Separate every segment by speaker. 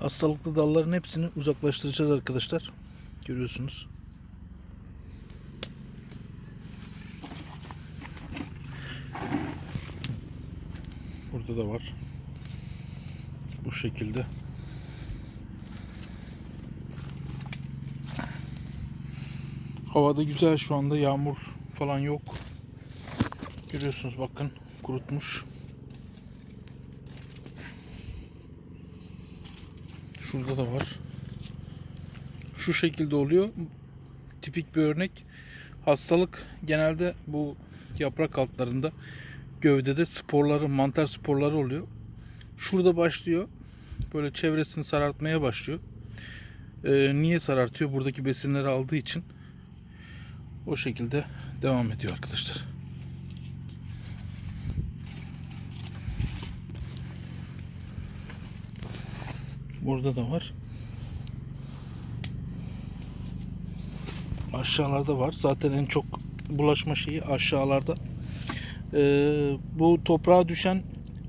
Speaker 1: Hastalıklı dalların hepsini uzaklaştıracağız arkadaşlar. Görüyorsunuz. Burada da var. Bu şekilde. Havada güzel şu anda yağmur falan yok. Görüyorsunuz bakın kurutmuş. Şurada da var. Şu şekilde oluyor. Tipik bir örnek. Hastalık genelde bu yaprak altlarında gövdede sporları, mantar sporları oluyor. Şurada başlıyor. Böyle çevresini sarartmaya başlıyor. Ee, niye sarartıyor? Buradaki besinleri aldığı için o şekilde devam ediyor arkadaşlar. Burada da var. Aşağılarda var. Zaten en çok bulaşma şeyi aşağılarda. Ee, bu toprağa düşen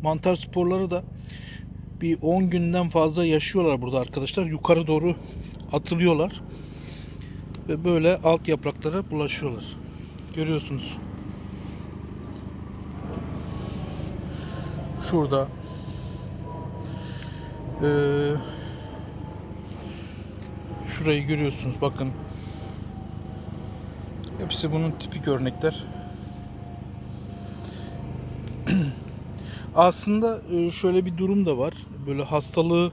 Speaker 1: mantar sporları da bir 10 günden fazla yaşıyorlar burada arkadaşlar. Yukarı doğru atılıyorlar. Ve böyle alt yapraklara bulaşıyorlar. Görüyorsunuz. Şurada ee, şurayı görüyorsunuz bakın. Hepsi bunun tipik örnekler. Aslında e, şöyle bir durum da var. Böyle hastalığı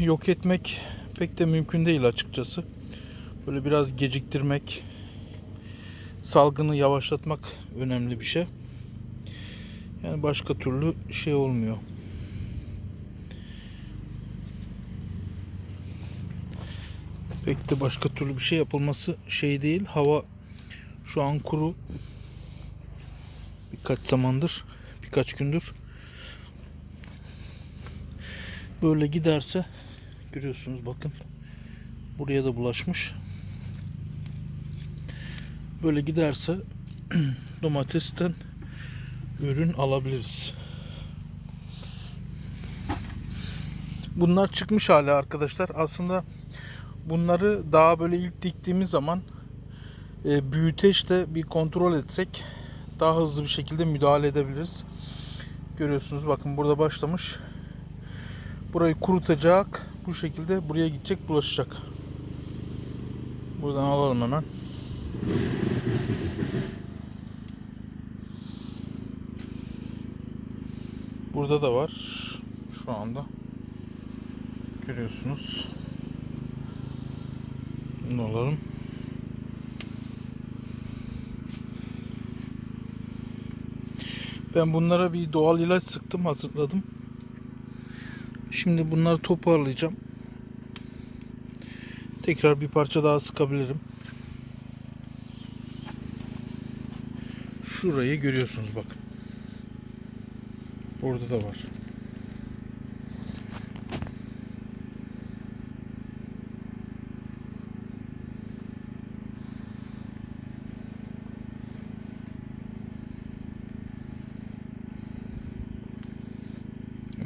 Speaker 1: yok etmek pek de mümkün değil açıkçası. Böyle biraz geciktirmek, salgını yavaşlatmak önemli bir şey. Yani başka türlü şey olmuyor. Pek de başka türlü bir şey yapılması şey değil. Hava şu an kuru. Birkaç zamandır, birkaç gündür. Böyle giderse görüyorsunuz bakın. Buraya da bulaşmış. Böyle giderse domatesten ürün alabiliriz. Bunlar çıkmış hala arkadaşlar. Aslında bunları daha böyle ilk diktiğimiz zaman e, büyüteçle bir kontrol etsek daha hızlı bir şekilde müdahale edebiliriz. Görüyorsunuz bakın burada başlamış. Burayı kurutacak. Bu şekilde buraya gidecek bulaşacak. Buradan alalım hemen. Burada da var. Şu anda. Görüyorsunuz. Bunu alalım. Ben bunlara bir doğal ilaç sıktım, hazırladım. Şimdi bunları toparlayacağım. Tekrar bir parça daha sıkabilirim. Şurayı görüyorsunuz bakın. Burada da var.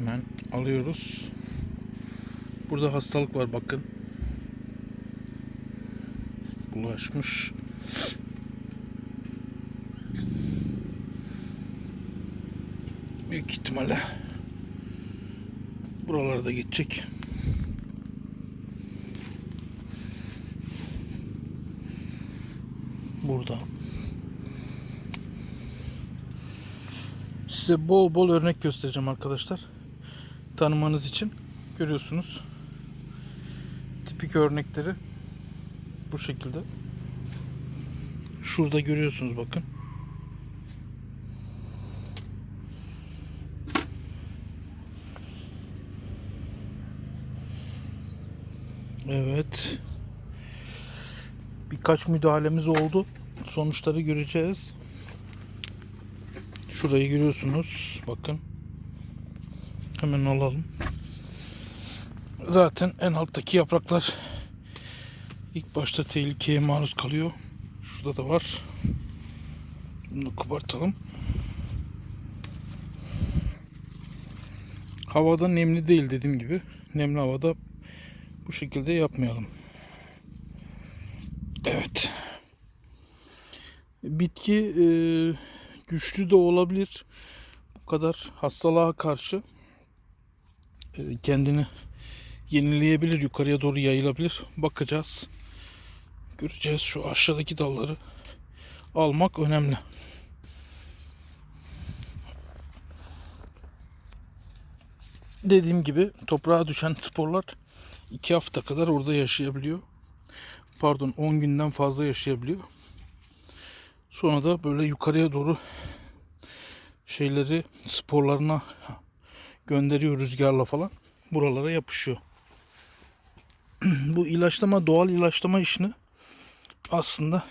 Speaker 1: Hemen alıyoruz. Burada hastalık var bakın. Bulaşmış. Büyük ihtimalle buralarda geçecek. Burada. Size bol bol örnek göstereceğim arkadaşlar. Tanımanız için. Görüyorsunuz. Tipik örnekleri bu şekilde. Şurada görüyorsunuz bakın. Evet. Birkaç müdahalemiz oldu. Sonuçları göreceğiz. Şurayı görüyorsunuz. Bakın. Hemen alalım. Zaten en alttaki yapraklar ilk başta tehlikeye maruz kalıyor. Şurada da var. Bunu kopartalım. Havada nemli değil dediğim gibi. Nemli havada bu şekilde yapmayalım. Evet. Bitki e, güçlü de olabilir. Bu kadar hastalığa karşı kendini yenileyebilir, yukarıya doğru yayılabilir. Bakacağız. Göreceğiz şu aşağıdaki dalları almak önemli. Dediğim gibi toprağa düşen sporlar 2 hafta kadar orada yaşayabiliyor. Pardon 10 günden fazla yaşayabiliyor. Sonra da böyle yukarıya doğru şeyleri sporlarına gönderiyor rüzgarla falan. Buralara yapışıyor. Bu ilaçlama doğal ilaçlama işini aslında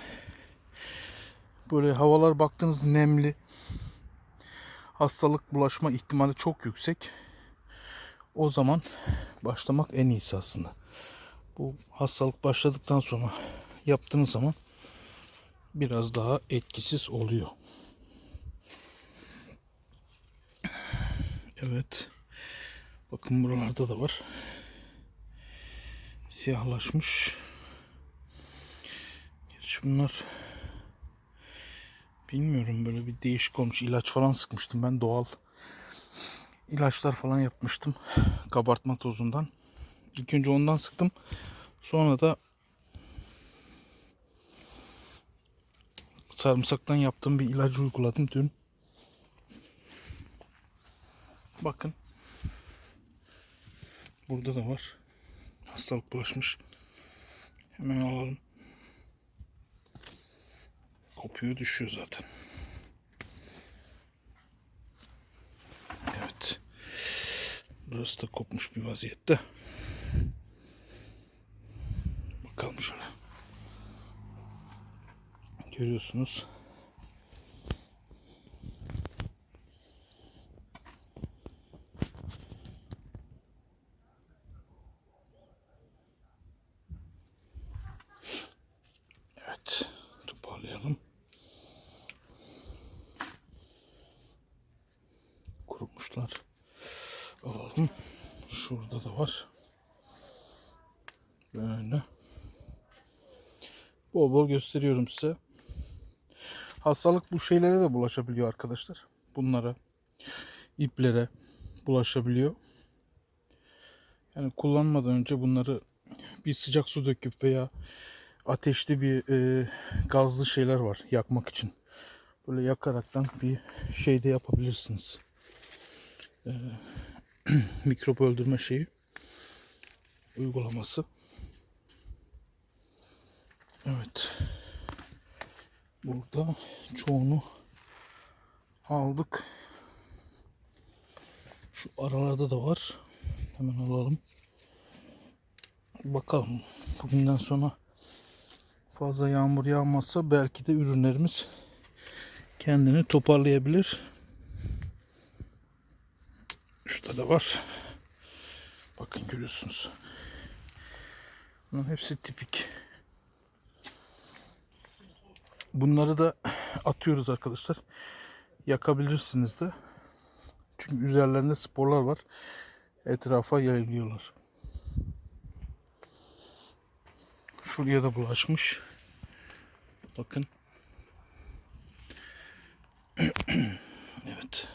Speaker 1: böyle havalar baktığınız nemli hastalık bulaşma ihtimali çok yüksek. O zaman başlamak en iyisi aslında. Bu hastalık başladıktan sonra yaptığınız zaman biraz daha etkisiz oluyor. Evet. Bakın buralarda da var. Siyahlaşmış. Gerçi bunlar bilmiyorum böyle bir değişik olmuş. İlaç falan sıkmıştım ben doğal ilaçlar falan yapmıştım kabartma tozundan. İlk önce ondan sıktım. Sonra da sarımsaktan yaptığım bir ilacı uyguladım dün. Bakın. Burada da var. Hastalık bulaşmış. Hemen alalım. Kopuyor düşüyor zaten. Evet. Burası da kopmuş bir vaziyette. Bakalım şöyle. Görüyorsunuz. Evet. Toparlayalım. Kurumuşlar. Alalım. Şurada da var. Böyle. Bol bol gösteriyorum size. Hastalık bu şeylere de bulaşabiliyor arkadaşlar. Bunlara, iplere bulaşabiliyor. Yani kullanmadan önce bunları bir sıcak su döküp veya ateşli bir e, gazlı şeyler var yakmak için. Böyle yakaraktan bir şey de yapabilirsiniz. E, mikrop öldürme şeyi uygulaması. Evet. Burada çoğunu aldık. Şu aralarda da var. Hemen alalım. Bakalım. Bugünden sonra fazla yağmur yağmazsa belki de ürünlerimiz kendini toparlayabilir. Şurada da var. Bakın görüyorsunuz. Bunların hepsi tipik. Bunları da atıyoruz arkadaşlar. Yakabilirsiniz de. Çünkü üzerlerinde sporlar var. Etrafa yayılıyorlar. Şuraya da bulaşmış. Bakın. evet.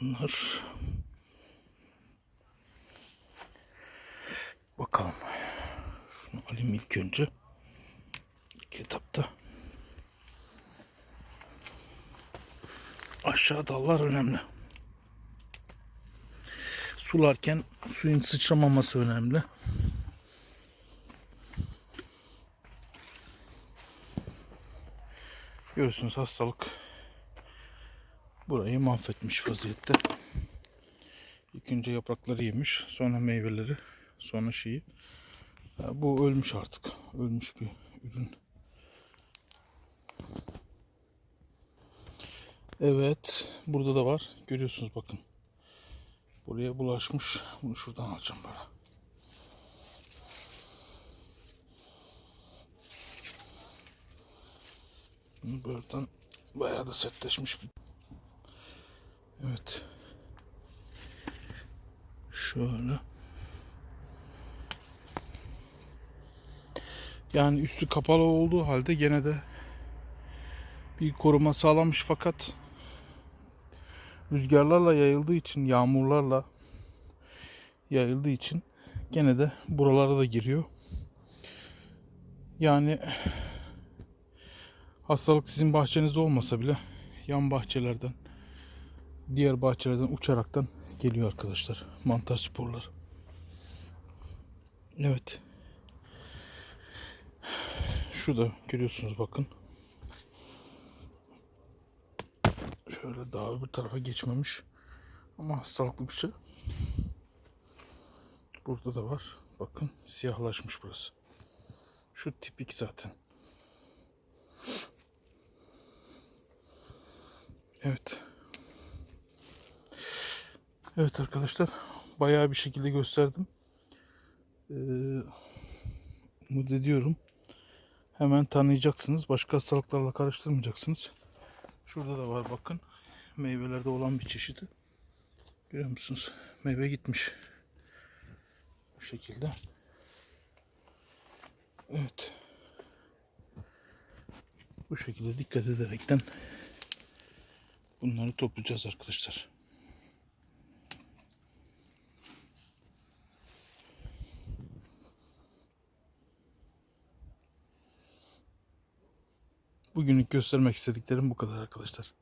Speaker 1: Bunlar bakalım. Şunu alayım ilk önce. İlk etapta. Aşağı dallar önemli. Sularken suyun sıçramaması önemli. Görüyorsunuz hastalık burayı mahvetmiş vaziyette. İlk önce yaprakları yemiş, sonra meyveleri, sonra şeyi. Bu ölmüş artık. Ölmüş bir ürün. Evet, burada da var. Görüyorsunuz bakın. Buraya bulaşmış. Bunu şuradan alacağım böyle. Bunu Buradan bayağı da sertleşmiş bir Evet. Şöyle. Yani üstü kapalı olduğu halde gene de bir koruma sağlamış fakat rüzgarlarla yayıldığı için, yağmurlarla yayıldığı için gene de buralara da giriyor. Yani hastalık sizin bahçenizde olmasa bile yan bahçelerden, diğer bahçelerden uçaraktan geliyor arkadaşlar. Mantar sporlar. Evet. Şurada görüyorsunuz bakın. Şöyle daha öbür tarafa geçmemiş. Ama hastalıklı bir şey. Burada da var. Bakın siyahlaşmış burası. Şu tipik zaten. Evet. Evet arkadaşlar. Bayağı bir şekilde gösterdim. Ee, umut ediyorum. Hemen tanıyacaksınız. Başka hastalıklarla karıştırmayacaksınız. Şurada da var bakın. Meyvelerde olan bir çeşidi. Görüyor musunuz? Meyve gitmiş. Bu şekilde. Evet. Bu şekilde dikkat ederekten bunları toplayacağız arkadaşlar. Bugünlük göstermek istediklerim bu kadar arkadaşlar.